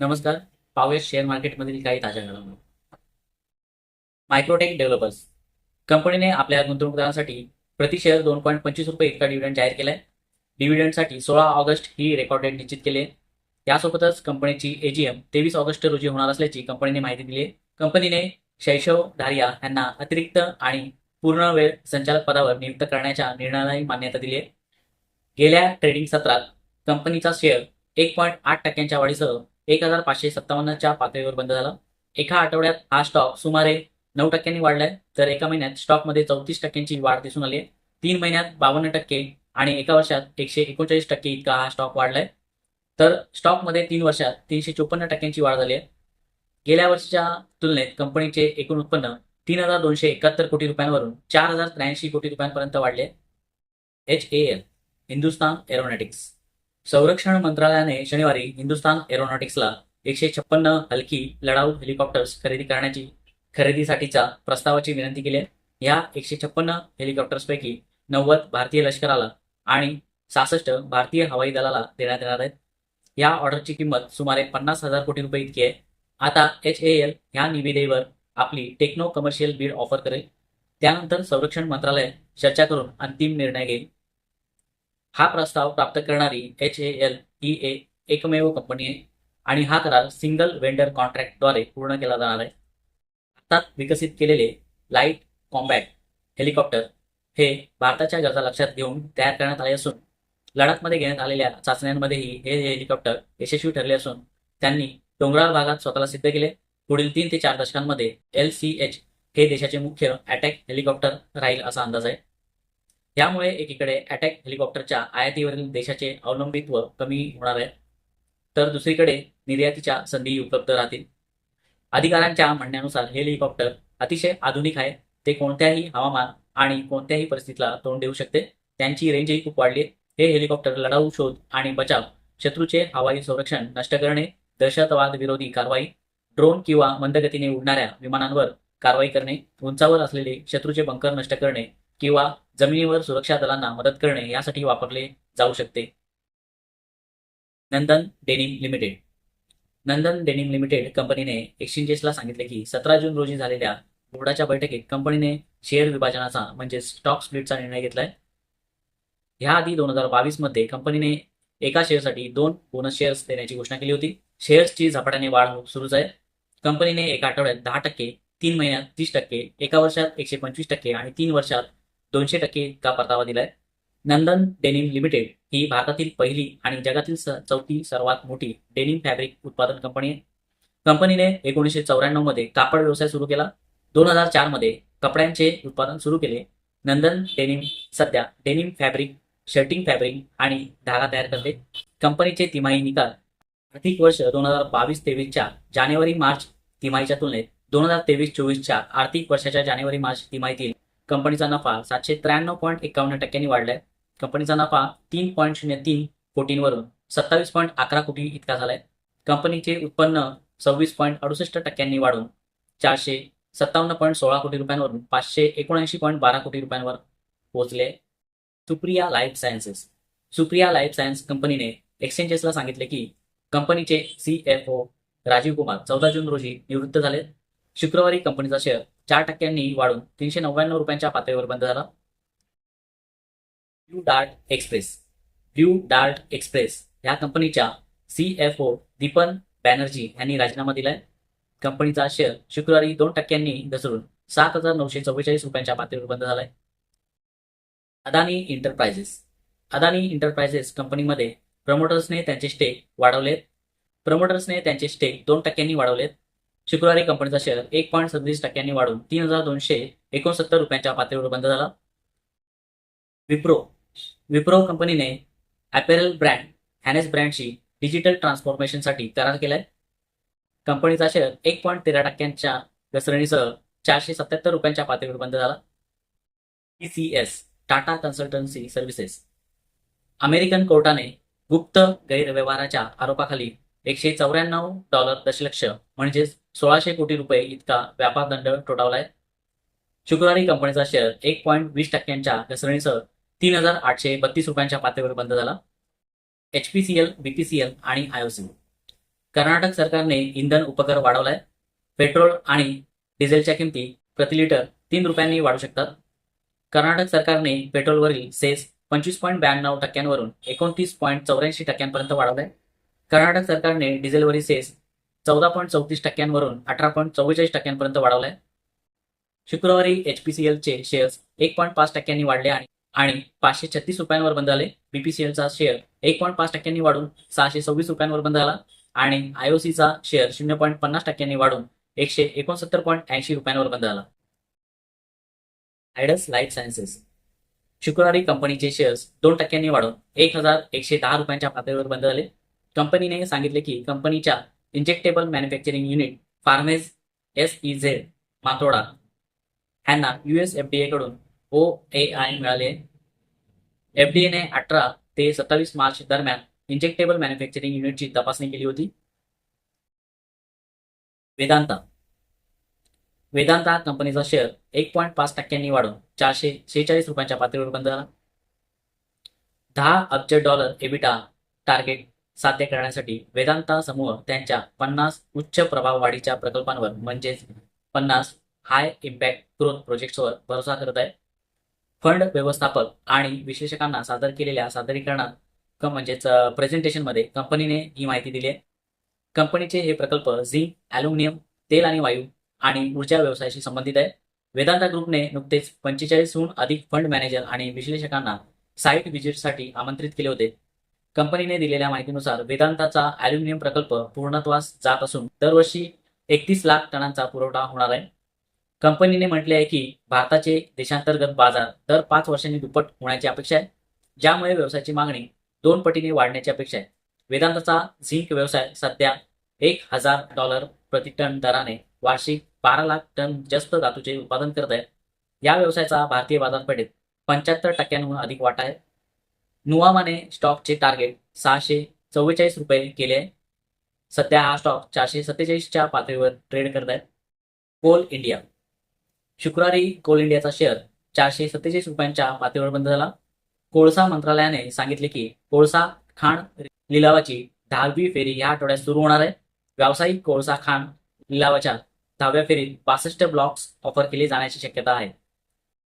नमस्कार. पाहूया शेअर मार्केटमधील काही ताज्या घडामोडी. मायक्रोटेक डेव्हलपर्स कंपनीने आपल्या गुंतवणूकदारांसाठी प्रति शेअर दोन पॉईंट पंचवीस रुपये इतका डिव्हिडंड जाहीर केलाय. डिव्हिडंडसाठी सोळा ऑगस्ट ही रेकॉर्ड डेट निश्चित केली आहे. यासोबतच कंपनीची एजीएम तेवीस ऑगस्ट रोजी होणार असल्याची कंपनीने माहिती दिली आहे. कंपनीने शैशव धारिया यांना अतिरिक्त आणि पूर्ण वेळ संचालक पदावर नियुक्त करण्याच्या निर्णयालाही मान्यता दिली आहे. गेल्या ट्रेडिंग सत्रात कंपनीचा शेअर एक पॉईंट आठ टक्क्यांच्या वाढीसह एक हजार पाचशे सत्तावन्नच्या पातळीवर बंद झाला. एका आठवड्यात हा स्टॉक सुमारे नऊ टक्क्यांनी वाढलाय. तर एका महिन्यात स्टॉकमध्ये चौतीस टक्क्यांची वाढ दिसून आली आहे तीन महिन्यात बावन्न टक्के आणि एका वर्षात एकशे एकोणचाळीस टक्के इतका हा स्टॉक वाढलाय. तर स्टॉकमध्ये तीन वर्षात तीनशे चोपन्न टक्क्यांची वाढ झाली आहे गेल्या वर्षीच्या तुलनेत कंपनीचे एकूण उत्पन्न तीन हजार दोनशे एकाहत्तर कोटी रुपयांवरून चार हजार त्र्याऐंशी कोटी रुपयांपर्यंत वाढले. H A L Hindustan Aeronautics संरक्षण मंत्रालयाने शनिवारी हिंदुस्तान एरोनॉटिक्सला एकशे छप्पन्न हलकी लढाऊ हेलिकॉप्टर्स खरेदी करण्याची खरेदीसाठीच्या प्रस्तावाची विनंती केली आहे. या एकशे छप्पन्न हेलिकॉप्टर्सपैकी नव्वद भारतीय लष्कराला आणि सहासष्ट भारतीय हवाई दलाला देण्यात येणार आहेत. या ऑर्डरची किंमत सुमारे पन्नास हजार कोटी रुपये इतकी आहे. आता एच ए एल ह्या निविदेवर आपली टेक्नो कमर्शियल बीड ऑफर करेल. त्यानंतर संरक्षण मंत्रालय चर्चा करून अंतिम निर्णय घेईल. हा प्रस्ताव प्राप्त करणारी एच ए एल ही ए एकमेव कंपनी आहे आणि हा करार सिंगल वेंडर कॉन्ट्रॅक्टद्वारे पूर्ण केला जाणार आहे. आत्ताच विकसित केलेले लाइट कॉम्बॅट हेलिकॉप्टर हे भारताच्या गरजा लक्षात घेऊन तयार करण्यात आले असून लडाखमध्ये घेण्यात आलेल्या चाचण्यांमध्येही हे हेलिकॉप्टर यशस्वी ठरले असून त्यांनी डोंगराळ भागात स्वतःला सिद्ध केले. पुढील तीन ते चार दशकांमध्ये एल सी एच हे देशाचे मुख्य अटॅक हेलिकॉप्टर राहील असा अंदाज आहे. यामुळे एकीकडे अटॅक हेलिकॉप्टरच्या आयातीवरील देशाचे अवलंबित्व कमी होणार आहे. तर दुसरीकडे निर्यातीच्या संधी उपलब्ध राहतील. अधिकाऱ्यांच्या म्हणण्यानुसार हे हेलिकॉप्टर अतिशय आधुनिक आहे. ते कोणत्याही हवामान आणि कोणत्याही परिस्थितीला तोंड देऊ शकते. त्यांची रेंजही खूप वाढली आहे. हे हेलिकॉप्टर लढाऊ शोध आणि बचाव शत्रूचे हवाई संरक्षण नष्ट करणे दहशतवाद विरोधी कारवाई ड्रोन किंवा मंदगतीने उडणाऱ्या विमानांवर कारवाई करणे उंचावर असलेले शत्रूचे बंकर नष्ट करणे किंवा जमिनीवर सुरक्षा दलांना मदत करणे यासाठी वापरले जाऊ शकते. Nandan Denim Limited. Nandan Denim Limited कंपनीने एक्सचेंजेसला सांगितले की सतरा जून रोजी झालेल्या बोर्डाच्या बैठकीत कंपनीने शेअर विभाजनाचा म्हणजे स्टॉक स्प्लिटचा निर्णय घेतलाय. ह्याआधी दोन हजार बावीसमध्ये कंपनीने एका शेअरसाठी दोन बोनस शेअर्स देण्याची घोषणा केली होती. शेअर्सची झपाट्याने वाढ सुरूच आहे. कंपनीने एका आठवड्यात दहा टक्के तीन महिन्यात तीस टक्के एका वर्षात एकशे पंचवीस टक्के आणि तीन वर्षात दोनशे टक्के का परतावा दिलाय. नंदन डेनिम लिमिटेड ही भारतातील पहिली आणि जगातील चौथी सर्वात मोठी डेनिम फॅब्रिक उत्पादन कंपनी आहे. कंपनीने एकोणीसशे चौऱ्याण्णवमध्ये कापड व्यवसाय सुरू केला. दोन हजार चारमध्ये कपड्यांचे उत्पादन सुरू केले. नंदन डेनिम सध्या डेनिम फॅब्रिक शर्टिंग फॅब्रिक आणि धागा तयार करते. कंपनीचे तिमाही निकाल आर्थिक वर्ष दोन हजार बावीस तेवीसच्या जानेवारी मार्च तिमाहीच्या तुलनेत दोन हजार तेवीस चोवीसच्या आर्थिक वर्षाच्या जानेवारी मार्च तिमाहीतील कंपनीचा नफा सातशे त्र्याण्णव पॉईंट एकावन्न टक्क्यांनी वाढलाय. कंपनीचा नफा तीन पॉईंट शून्य तीन कोटींवरून सत्तावीस पॉईंट अकरा कोटी इतका झालाय. कंपनीचे उत्पन्न सव्वीस पॉईंट अडुसष्ट टक्क्यांनी वाढून चारशे सत्तावन्न पॉईंट सोळा कोटी रुपयांवरून पाचशे एकोणऐंशी पॉईंट बारा कोटी रुपयांवर पोहोचले. Supriya Life Sciences. Supriya Life Science कंपनीने एक्सचेंजेसला सांगितले की कंपनीचे C F O Rajeev Kumar चौदा जून रोजी निवृत्त झाले. शुक्रवारी कंपनीचा शेअर चार टक्क्यांनी वाढून तीनशे नव्याण्णव रुपयांच्या पातळीवर बंद झाला. Blue Dart Express. Blue Dart Express या कंपनीच्या C F O Deepan Banerjee यांनी राजीनामा दिलाय. कंपनीचा शेअर शुक्रवारी दोन टक्क्यांनी घसरून सात हजार नऊशे चव्वेचाळीस रुपयांच्या पातळीवर बंद झालाय. अदानी इंटरप्राइजेस अदानी इंटरप्राइजेस कंपनीमध्ये प्रमोटर्सने त्यांचे स्टेक वाढवलेत. प्रमोटर्सने त्यांचे स्टेक दोन टक्क्यांनी वाढवलेत. शुक्रवारी कंपनीचा शेअर एक पॉईंट सदतीस टक्क्यांनी वाढून तीन हजार दोनशे एकोणसत्तर रुपयांच्या पातळीवर बंद झाला. विप्रो विप्रो कंपनीने ॲपेरल ब्रँड हॅनेस ब्रँडशी डिजिटल ट्रान्सफॉर्मेशनसाठी करार केलाय. कंपनीचा शेअर एक पॉईंट तेरा टक्क्यांच्या घसरणीसह चारशे सत्याहत्तर रुपयांच्या पातळीवर बंद झाला. E C S Tata Consultancy Services American कोर्टाने गुप्त गैरव्यवहाराच्या आरोपाखाली एकशे चौऱ्याण्णव डॉलर दशलक्ष म्हणजेच सोळाशे कोटी रुपये इतका व्यापार दंड ठोठावलाय. शुक्रवारी कंपनीचा शेअर एक पॉईंट वीस टक्क्यांच्या घसरणीसह तीन हजार आठशे बत्तीस रुपयांच्या पातळीवर बंद झाला. एचपीसीएल बीपीसीएल आणि आयओसी कर्नाटक सरकारने इंधन उपकर वाढवलाय. पेट्रोल आणि डिझेलच्या किमती प्रति लिटर तीन रुपयांनी वाढू शकतात. कर्नाटक सरकारने पेट्रोलवरील सेस पंचवीस पॉईंट ब्याण्णव टक्क्यांवरून एकोणतीस पॉईंट चौऱ्याऐंशी टक्क्यांपर्यंत वाढवलाय. कर्नाटक सरकारने डिझेलवरील सेस चौदा पॉईंट चौतीस टक्क्यांवरून अठरा पॉईंट चव्वेचाळीस टक्क्यांपर्यंत वाढवलाय. शुक्रवारी एचपीसीएलचे शेअर्स एक पॉईंट पाच टक्क्यांनी वाढले आणि आणि पाचशे छत्तीस रुपयांवर बंद झाले बीपीसीएलचा शेअर एक पॉईंट पाच टक्क्यांनी वाढून सहाशे सव्वीस रुपयांवर बंद झाला आणि आयओसीचा शेअर शून्य पॉईंट पन्नास टक्क्यांनी वाढून एकशे एकोणसत्तर पॉईंट ऐंशी रुपयांवर बंद झाला आयडस लाईफ सायन्सेस शुक्रवारी कंपनीचे शेअर्स दोन टक्क्यांनी वाढून एक हजार एकशे दहा रुपयांच्या पातळीवर बंद झाले कंपनीने सांगितले की कंपनीच्या injectable manufacturing unit Pharmez S E Z Matoda ह्यांना युएस एफडीए कडून ओ ए आय मिळाले. एफडीएने अठरा ते सत्तावीस मार्च दरम्यान इंजेक्टेबल मॅन्युफॅक्चरिंग युनिटची तपासणी केली होती. वेदांता. वेदांता कंपनीचा शेअर एक पॉईंट पाच टक्क्यांनी वाढून चारशे शेहेचाळीस रुपयांच्या पातळीवर बंद झाला. दहा अब्ज डॉलर एबिटा टार्गेट साध्य करण्यासाठी वेदांता समूह त्यांच्या पन्नास उच्च प्रभाव वाढीच्या प्रकल्पांवर म्हणजेच पन्नास हाय इम्पॅक्ट ग्रोथ प्रोजेक्ट्सवर भरोसा करत आहे. फंड व्यवस्थापक आणि विश्लेषकांना सादर केलेल्या सादरीकरणात क- म्हणजेच प्रेझेंटेशनमध्ये कंपनीने ही माहिती दिली आहे. कंपनीचे हे प्रकल्प झिंक ॲल्युमिनियम तेल आणि वायू आणि ऊर्जा व्यवसायाशी संबंधित आहे. वेदांता ग्रुपने नुकतेच पंचेचाळीसहून अधिक फंड मॅनेजर आणि विश्लेषकांना साईट व्हिजिटसाठी आमंत्रित केले होते. कंपनीने दिलेल्या माहितीनुसार वेदांताचा ॲल्युमिनियम प्रकल्प पूर्णत्वास जात असून दरवर्षी एकतीस लाख टनांचा पुरवठा होणार आहे. कंपनीने म्हटले आहे की भारताचे देशांतर्गत बाजार दर पाच वर्षांनी दुप्पट होण्याची अपेक्षा आहे. ज्यामुळे व्यवसायाची मागणी दोन पटीने वाढण्याची अपेक्षा आहे. वेदांताचा झिंक व्यवसाय सध्या एक हजार डॉलर प्रति टन दराने वार्षिक बारा लाख टन जास्त धातूचे उत्पादन करत आहे. या व्यवसायाचा भारतीय बाजारपेठेत पंच्याहत्तर टक्क्यांहून अधिक वाटा आहे. नुवामाने स्टॉकचे टार्गेट सहाशे चव्वेचाळीस रुपये केले आहे. सध्या हा स्टॉक चारशे सत्तेचाळीसच्या पातळीवर ट्रेड करत आहेत. Coal India. शुक्रवारी कोल इंडियाचा शेअर चारशे सत्तेचाळीस रुपयांच्या पातळीवर बंद झाला. कोळसा मंत्रालयाने सांगितले की कोळसा खाण लिलावाची दहावी फेरी या आठवड्यात सुरू होणार आहे. व्यावसायिक कोळसा खाण लिलावाच्या दहाव्या फेरीत बासष्ट ब्लॉक्स ऑफर केले जाण्याची शक्यता आहे.